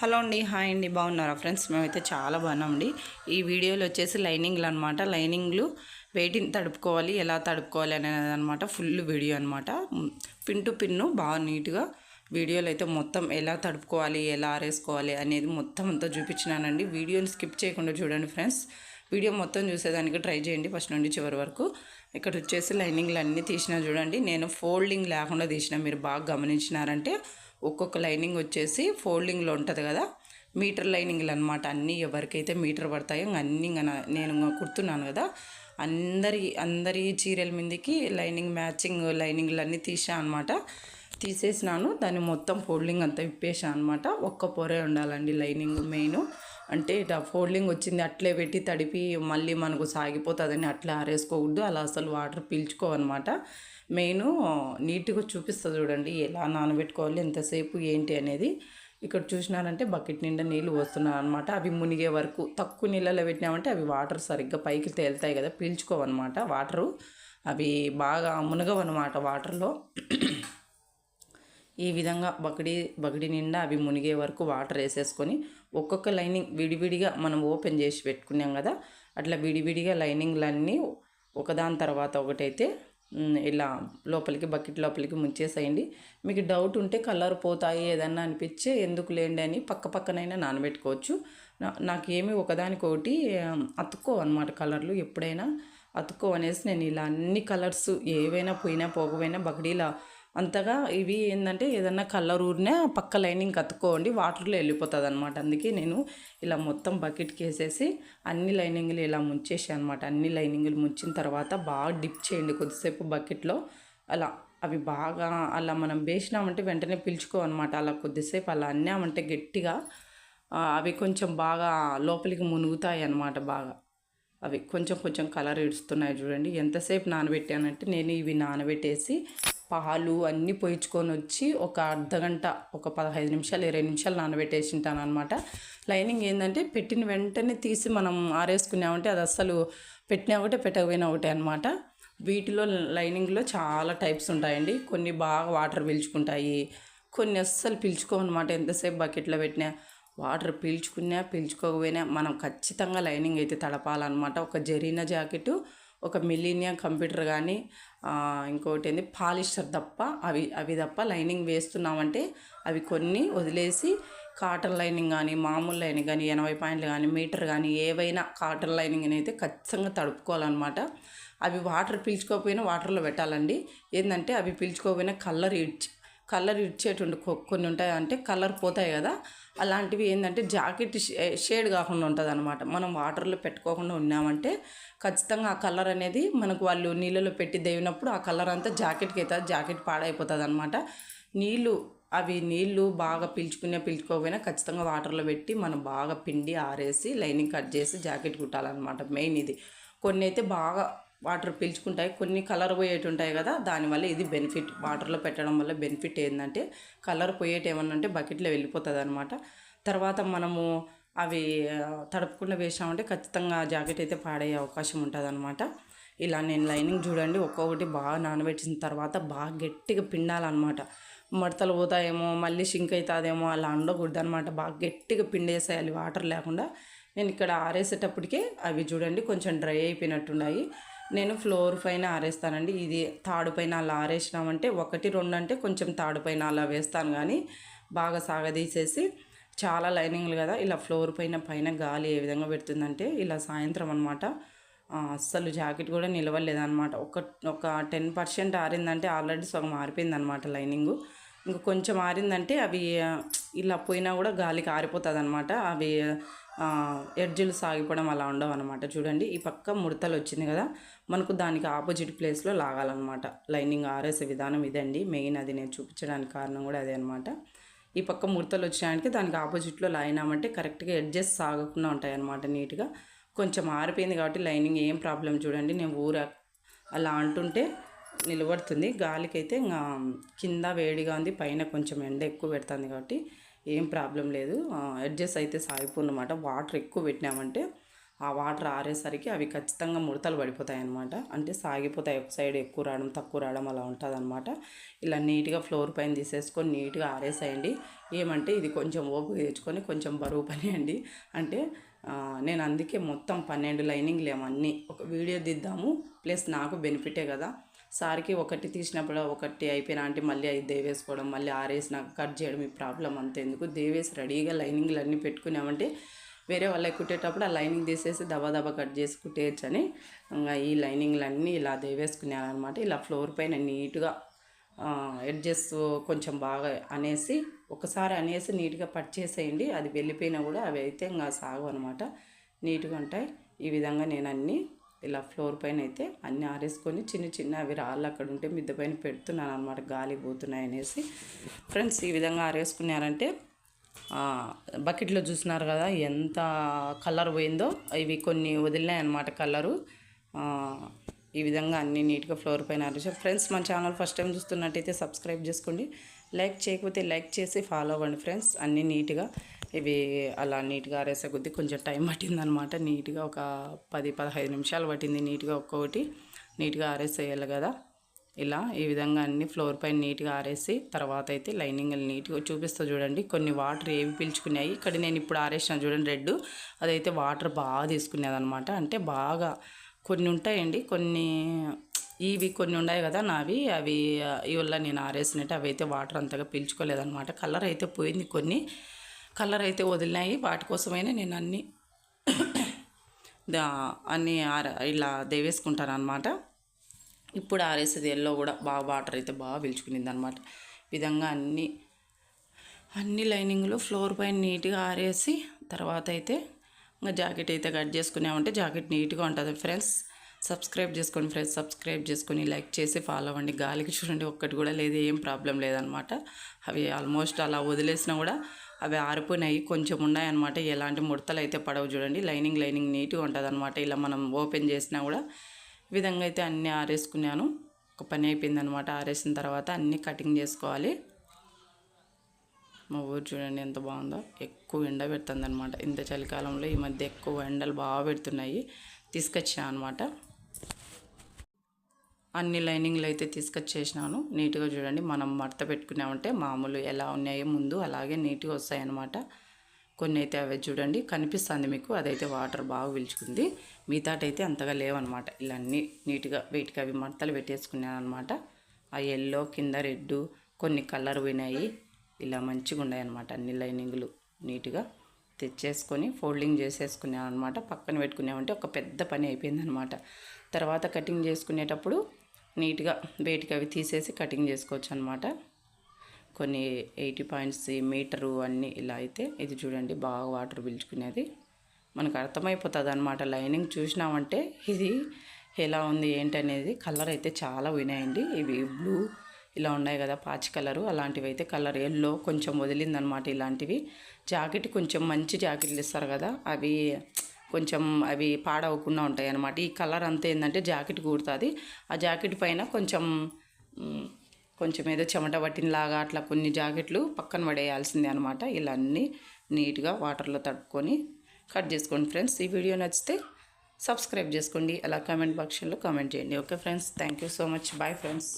Hello అండి hi అండి బాగున్నారా ఫ్రెండ్స్? మేమైతే చాలా బాగున్నామండి. ఈ వీడియోలో వచ్చేసి లైనింగ్లు అనమాట లైనింగ్లు వెయిటింగ్ తడుపుకోవాలి ఎలా తడుపుకోవాలి అనేది అనమాట ఫుల్ వీడియో అనమాట పిన్ టు పిన్ను బాగా నీట్గా వీడియోలో అయితే మొత్తం ఎలా తడుపుకోవాలి ఎలా ఆరేసుకోవాలి అనేది మొత్తం అంతా చూపించినానండి. వీడియోని స్కిప్ చేయకుండా చూడండి ఫ్రెండ్స్. వీడియో మొత్తం చూసేదానికి ట్రై చేయండి ఫస్ట్ నుండి చివరి వరకు. ఇక్కడ వచ్చేసి లైనింగ్లు అన్నీ తీసినా చూడండి. నేను ఫోల్డింగ్ లేకుండా తీసిన మీరు బాగా గమనించినారంటే ఒక్కొక్క లైనింగ్ వచ్చేసి ఫోల్డింగ్లో ఉంటుంది కదా మీటర్ లైనింగ్లు అనమాట అన్నీ ఎవరికైతే మీటర్ పడతాయో అన్నీ నేను కుడుతున్నాను కదా అందరి అందరి చీరల మీదకి లైనింగ్ మ్యాచింగ్ లైనింగ్లు అన్నీ తీసా అనమాట తీసేసినాను దాన్ని మొత్తం ఫోల్డింగ్ అంతా విప్పేసాను అనమాట ఒక్క పొరే ఉండాలండి లైనింగ్ మెయిన్. అంటే ఇట్లా ఫోల్డింగ్ వచ్చింది అట్లే పెట్టి తడిపి మళ్ళీ మనకు సాగిపోతుందని అట్లా ఆరేసుకోకూడదు. అలా అసలు వాటర్ పీల్చుకోవన్నమాట. మెయిన్ నీట్గా చూపిస్తుంది చూడండి ఎలా నానబెట్టుకోవాలి ఎంతసేపు ఏంటి అనేది. ఇక్కడ చూసినారంటే బకెట్ నిండా నీళ్ళు వస్తున్నాయి అనమాట అవి మునిగే వరకు తక్కువ నీళ్ళలో పెట్టినామంటే అవి వాటర్ సరిగ్గా పైకి తేలుతాయి కదా పీల్చుకోవన్నమాట. వాటరు అవి బాగా మునగవన్నమాట వాటర్లో. ఈ విధంగా బకడి బకడి నిండా అవి మునిగే వరకు వాటర్ వేసేసుకొని ఒక్కొక్క లైనింగ్ విడివిడిగా మనం ఓపెన్ చేసి పెట్టుకున్నాం కదా అట్లా విడివిడిగా లైనింగ్లన్నీ ఒకదాని తర్వాత ఒకటైతే ఇలా లోపలికి బకెట్ లోపలికి ముంచేసేయండి. మీకు డౌట్ ఉంటే కలర్ పోతాయి ఏదన్నా అనిపించే ఎందుకు లేండి అని పక్క పక్కనైనా నానబెట్టుకోవచ్చు. నా- నాకేమి ఒకదానికొకటి అతుక్కో అనమాట కలర్లు ఎప్పుడైనా. అతుక్కో అనేసి నేను ఇలా అన్ని కలర్స్ ఏవైనా పోయినా పోకపోయినా బకడీలా అంతగా ఇవి ఏంటంటే ఏదన్నా కలర్ ఊరినే పక్క లైనింగ్ కత్తుకోండి వాటర్లో వెళ్ళిపోతుంది అనమాట అందుకే నేను ఇలా మొత్తం బకెట్కి వేసేసి అన్ని లైనింగ్లు ఇలా ముంచేసి అనమాట అన్ని లైనింగ్లు ముంచిన తర్వాత బాగా డిప్ చేయండి కొద్దిసేపు బకెట్లో. అలా అవి బాగా అలా మనం వేసినామంటే వెంటనే అనమాట అలా కొద్దిసేపు అలా అన్నామంటే గట్టిగా అవి కొంచెం బాగా లోపలికి మునుగుతాయి అన్నమాట బాగా. అవి కొంచెం కొంచెం కలర్ ఇడుస్తున్నాయి చూడండి. ఎంతసేపు నానబెట్టానంటే నేను ఇవి నానబెట్టేసి పాలు అన్నీ పోయించుకొని వచ్చి ఒక అర్ధ గంట ఒక పదహైదు నిమిషాలు ఇరవై నిమిషాలు నానబెట్టేసి ఉంటాను అనమాట లైనింగ్ ఏంటంటే పెట్టిన వెంటనే తీసి మనం ఆరేసుకున్నామంటే అది అస్సలు పెట్టినా ఒకటే పెట్టకపోయినా ఒకటే అనమాట వీటిలో లైనింగ్లో చాలా టైప్స్ ఉంటాయండి. కొన్ని బాగా వాటర్ పీల్చుకుంటాయి. కొన్ని అస్సలు పీల్చుకోమన్నమాట ఎంతసేపు బకెట్లో పెట్టినా వాటర్ పీల్చుకున్నా పీల్చుకోకపోయినా మనం ఖచ్చితంగా లైనింగ్ అయితే తడపాలన్నమాట. ఒక జరీనా జాకెట్ ఒక మిలీనియా కంప్యూటర్ కానీ ఇంకోటి ఏంది పాలిస్టర్ తప్ప అవి అవి తప్ప లైనింగ్ వేస్తున్నామంటే అవి కొన్ని వదిలేసి కాటన్ లైనింగ్ కానీ మామూలు లైనింగ్ కానీ ఎనభై పాయింట్లు కానీ మీటర్ కానీ ఏవైనా కాటన్ లైనింగ్ అయితే ఖచ్చితంగా తడుపుకోవాలన్నమాట. అవి వాటర్ పీల్చుకోకపోయినా వాటర్లో పెట్టాలండి. ఏంటంటే అవి పీల్చుకోకపోయినా కలర్ ఇడ్చి కలర్ ఇచ్చేటువంటి కొన్ని ఉంటాయి. అంటే కలర్ పోతాయి కదా. అలాంటివి ఏంటంటే జాకెట్ షే- షేడ్ కాకుండా ఉంటుంది అనమాట మనం వాటర్లో పెట్టుకోకుండా ఉన్నామంటే ఖచ్చితంగా ఆ కలర్ అనేది మనకు వాళ్ళు నీళ్ళలో పెట్టి దేవినప్పుడు ఆ కలర్ అంతా జాకెట్కి అవుతుంది జాకెట్ పాడైపోతుంది అనమాట నీళ్ళు అవి నీళ్ళు బాగా పీల్చుకునే పీల్చుకోకపోయినా ఖచ్చితంగా వాటర్లో పెట్టి మనం బాగా పిండి ఆరేసి లైనింగ్ కట్ చేసి జాకెట్ కుట్టాలన్నమాట. మెయిన్ ఇది. కొన్ని అయితే బాగా వాటర్ పీల్చుకుంటాయి. కొన్ని కలర్ పోయేటి ఉంటాయి కదా దానివల్ల ఇది బెనిఫిట్. వాటర్లో పెట్టడం వల్ల బెనిఫిట్ ఏంటంటే కలర్ పోయేటి ఏమన్నా అంటే బకెట్లో వెళ్ళిపోతుంది అనమాట తర్వాత మనము అవి తడపకుండా వేసామంటే ఖచ్చితంగా జాకెట్ అయితే పాడయ్యే అవకాశం ఉంటుంది అనమాట ఇలా నేను లైనింగ్ చూడండి ఒక్కొక్కటి బాగా నానబెట్టిన తర్వాత బాగా గట్టిగా పిండాలన్నమాట. మడతలు పోతాయేమో మళ్ళీ షింక్ అవుతుందేమో అలా ఉండకూడదు అనమాట బాగా గట్టిగా పిండేసేయాలి వాటర్ లేకుండా. నేను ఇక్కడ ఆరేసేటప్పటికే అవి చూడండి కొంచెం డ్రై అయిపోయినట్టున్నాయి. నేను ఫ్లోర్ పైన ఆరేస్తానండి. ఇది తాడు పైన అలా ఆరేసినామంటే ఒకటి రెండు అంటే కొంచెం తాడు పైన అలా వేస్తాను కానీ బాగా సాగదీసేసి చాలా లైనింగ్లు కదా ఇలా ఫ్లోర్ పైన పైన గాలి ఏ విధంగా పెడుతుందంటే ఇలా సాయంత్రం అనమాట అస్సలు జాకెట్ కూడా నిలవలేదన్నమాట. ఒక ఒక టెన్ పర్సెంట్ ఆరిందంటే ఆల్రెడీ సగం ఆరిపోయింది అనమాట లైనింగు. ఇంకా కొంచెం ఆరిందంటే అవి ఇలా పోయినా కూడా గాలికి ఆరిపోతుంది అనమాట అవి ఎడ్జులు సాగిపోవడం అలా ఉండవు అనమాట చూడండి ఈ పక్క ముడతలు వచ్చింది కదా మనకు దానికి ఆపోజిట్ ప్లేస్లో లాగాలన్నమాట. లైనింగ్ ఆరేసే విధానం ఇదండి. మెయిన్ అది నేను చూపించడానికి కారణం కూడా అదే అనమాట ఈ పక్క ముడతలు వచ్చడానికి దానికి ఆపోజిట్లో లాయినామంటే కరెక్ట్గా ఎడ్జెస్ సాగకుండా ఉంటాయన్నమాట నీట్గా. కొంచెం ఆరిపోయింది కాబట్టి లైనింగ్ ఏం ప్రాబ్లం చూడండి నేను ఊర అలా అంటుంటే నిలబడుతుంది. గాలికైతే ఇంకా కింద వేడిగా ఉంది పైన కొంచెం ఎండ ఎక్కువ పెడుతుంది కాబట్టి ఏం ప్రాబ్లం లేదు. ఎడ్జెస్ అయితే సాగిపోన్నమాట. వాటర్ ఎక్కువ పెట్టినామంటే ఆ వాటర్ ఆరేసరికి అవి ఖచ్చితంగా ముడతలు పడిపోతాయి అనమాట అంటే సాగిపోతాయి. ఒక సైడ్ ఎక్కువ రావడం తక్కువ రావడం అలా ఉంటుంది అనమాట ఇలా నీట్గా ఫ్లోర్ పైన తీసేసుకొని నీట్గా ఆరేసేయండి. ఏమంటే ఇది కొంచెం ఓపిక తెచ్చుకొని కొంచెం బరువు పని అండి. అంటే నేను అందుకే మొత్తం పన్నెండు లైనింగ్లు ఏమన్నీ ఒక వీడియో దిద్దాము. ప్లస్ నాకు బెనిఫిటే కదా. సార్కి ఒకటి తీసినప్పుడు ఒకటి అయిపోయినా అంటే మళ్ళీ అది దేవేసుకోవడం మళ్ళీ ఆరేసిన కట్ చేయడం ఈ ప్రాబ్లం అంతే ఎందుకు? దేవేసి రెడీగా లైనింగ్లు అన్నీ పెట్టుకున్నామంటే వేరే వాళ్ళకి కుట్టేటప్పుడు ఆ లైనింగ్ తీసేసి దబా దబా కట్ చేసి కుట్టేయచ్చు అని ఇంకా ఈ లైనింగ్లన్నీ ఇలా దేవేసుకున్నాను అనమాట ఇలా ఫ్లోర్ పైన నీట్గా ఎడ్జెస్ కొంచెం బాగా అనేసి ఒకసారి అనేసి నీట్గా పట్ చేసేయండి. అది వెళ్ళిపోయినా కూడా అవి అయితే ఇంకా సాగు అనమాట నీట్గా ఉంటాయి. ఈ విధంగా నేను అన్నీ ఇలా ఫ్లోర్ పైన అయితే అన్నీ ఆరేసుకొని చిన్న చిన్న అవి రాళ్ళు అక్కడ ఉంటే మిద్దె పైన పెడుతున్నాను అనమాట గాలి పోతున్నాయి అనేసి. ఫ్రెండ్స్ ఈ విధంగా ఆరేసుకున్నారంటే బకెట్లో చూస్తున్నారు కదా ఎంత కలర్ పోయిందో ఇవి కొన్ని వదిలినాయి అనమాట కలరు ఈ విధంగా అన్ని నీట్గా ఫ్లోర్ పైన ఆరేసాం ఫ్రెండ్స్ మన ఛానల్ ఫస్ట్ టైం చూస్తున్నట్టయితే సబ్స్క్రైబ్ చేసుకోండి. లైక్ చేయకపోతే లైక్ చేసి ఫాలో అవ్వండి ఫ్రెండ్స్. అన్నీ నీట్గా ఇవి అలా నీట్గా ఆరేసే కొద్దీ కొంచెం టైం పట్టిందనమాట. నీట్గా ఒక పది పదహైదు నిమిషాలు పట్టింది నీట్గా ఒక్కొక్కటి నీట్గా ఆరేసేయాలి కదా. ఇలా ఈ విధంగా అన్ని ఫ్లోర్ పైన నీట్గా ఆరేసి తర్వాత అయితే లైనింగ్ నీట్గా చూపిస్తా చూడండి. కొన్ని వాటర్ ఏవి పీల్చుకున్నాయి. ఇక్కడ నేను ఇప్పుడు ఆరేసిన చూడండి రెడ్ అదైతే వాటర్ బాగా తీసుకునేది అనమాట అంటే బాగా కొన్ని ఉంటాయండి. కొన్ని ఇవి కొన్ని ఉన్నాయి కదా నావి. అవి ఇవల్ల వల్ల నేను ఆరేసినట్టు అవి అయితే వాటర్ అంతగా పీల్చుకోలేదనమాట కలర్ అయితే పోయింది కొన్ని. కలర్ అయితే వదిలినాయి. వాటి కోసమైనా నేను అన్ని దా అన్నీ ఆర ఇలా దేవేసుకుంటాను అనమాట ఇప్పుడు ఆరేసేది ఎల్లో కూడా బాగా వాటర్ అయితే బాగా పీల్చుకునింది అనమాట విధంగా అన్ని అన్ని లైనింగ్లు ఫ్లోర్ పైన నీట్గా ఆరేసి తర్వాత అయితే ఇంకా జాకెట్ అయితే కట్ చేసుకున్నామంటే జాకెట్ నీట్గా ఉంటుంది ఫ్రెండ్స్. సబ్స్క్రైబ్ చేసుకోండి ఫ్రెండ్స్ సబ్స్క్రైబ్ చేసుకొని లైక్ చేసి ఫాలో అవ్వండి. గాలికి చూడండి ఒక్కటి కూడా లేదు ఏం ప్రాబ్లం లేదనమాట అవి ఆల్మోస్ట్ అలా వదిలేసినా కూడా అవి ఆరిపోయినాయి కొంచెం ఉన్నాయన్నమాట. ఎలాంటి ముడతలు అయితే పడవు చూడండి. లైనింగ్ లైనింగ్ నీట్గా ఉంటుంది అనమాట ఇలా మనం ఓపెన్ చేసినా కూడా ఈ విధంగా అయితే అన్నీ ఆరేసుకున్నాను. ఒక పని అయిపోయింది అనమాట ఆరేసిన తర్వాత అన్నీ కటింగ్ చేసుకోవాలి. మా ఊరు చూడండి ఎంత బాగుందో. ఎక్కువ ఎండ పెడుతుంది అనమాట ఇంత చలికాలంలో ఈ మధ్య ఎక్కువ ఎండలు బాగా పెడుతున్నాయి. తీసుకొచ్చాను అనమాట అన్ని లైనింగ్లు అయితే తీసుకొచ్చేసినాను. నీట్గా చూడండి మనం మడత పెట్టుకున్నామంటే మామూలు ఎలా ఉన్నాయో ముందు అలాగే నీట్గా వస్తాయన్నమాట. కొన్ని అయితే అవి చూడండి కనిపిస్తుంది మీకు. అదైతే వాటర్ బాగా పిలుచుకుంది. మిగతాటైతే అంతగా లేవన్నమాట. ఇలా అన్నీ నీట్గా వీటికి అవి మడతలు పెట్టేసుకున్నాను అనమాట ఆ ఎల్లో కింద రెడ్ కొన్ని కలర్ పోయినాయి. ఇలా మంచిగా ఉన్నాయి అనమాట అన్ని లైనింగ్లు నీట్గా. తెచ్చేసుకొని ఫోల్డింగ్ చేసేసుకున్నాను అనమాట పక్కన పెట్టుకున్నామంటే ఒక పెద్ద పని అయిపోయింది అనమాట తర్వాత కటింగ్ చేసుకునేటప్పుడు నీట్గా వేటికి అవి తీసేసి కటింగ్ చేసుకోవచ్చు అనమాట కొన్ని ఎయిటీ పాయింట్స్ మీటరు అన్నీ ఇలా అయితే ఇది చూడండి బాగా వాటర్ పీల్చుకునేది. మనకు అర్థమైపోతుంది అనమాట లైనింగ్ చూసినామంటే ఇది ఎలా ఉంది ఏంటనేది. కలర్ అయితే చాలా వినాయండి. ఇవి బ్లూ ఇలా ఉన్నాయి కదా పాచి కలరు అలాంటివి అయితే కలర్ ఎల్లో కొంచెం వదిలిందనమాట ఇలాంటివి. జాకెట్ కొంచెం మంచి జాకెట్లు ఇస్తారు కదా అవి కొంచెం అవి పాడవకుండా ఉంటాయి అన్నమాట ఈ కలర్ అంతా ఏంటంటే జాకెట్ కుడుతుంది. ఆ జాకెట్ పైన కొంచెం కొంచెం ఏదో చెమట పట్టినలాగా అట్లా కొన్ని జాకెట్లు పక్కన పడేయాల్సిందే అనమాట ఇలా అన్నీ నీట్గా వాటర్లో తడుపుకొని కట్ చేసుకోండి ఫ్రెండ్స్. ఈ వీడియో నచ్చితే సబ్స్క్రైబ్ చేసుకోండి. అలా కామెంట్ బాక్స్లో కామెంట్ చేయండి. Okay friends. Thank you so much. Bye friends.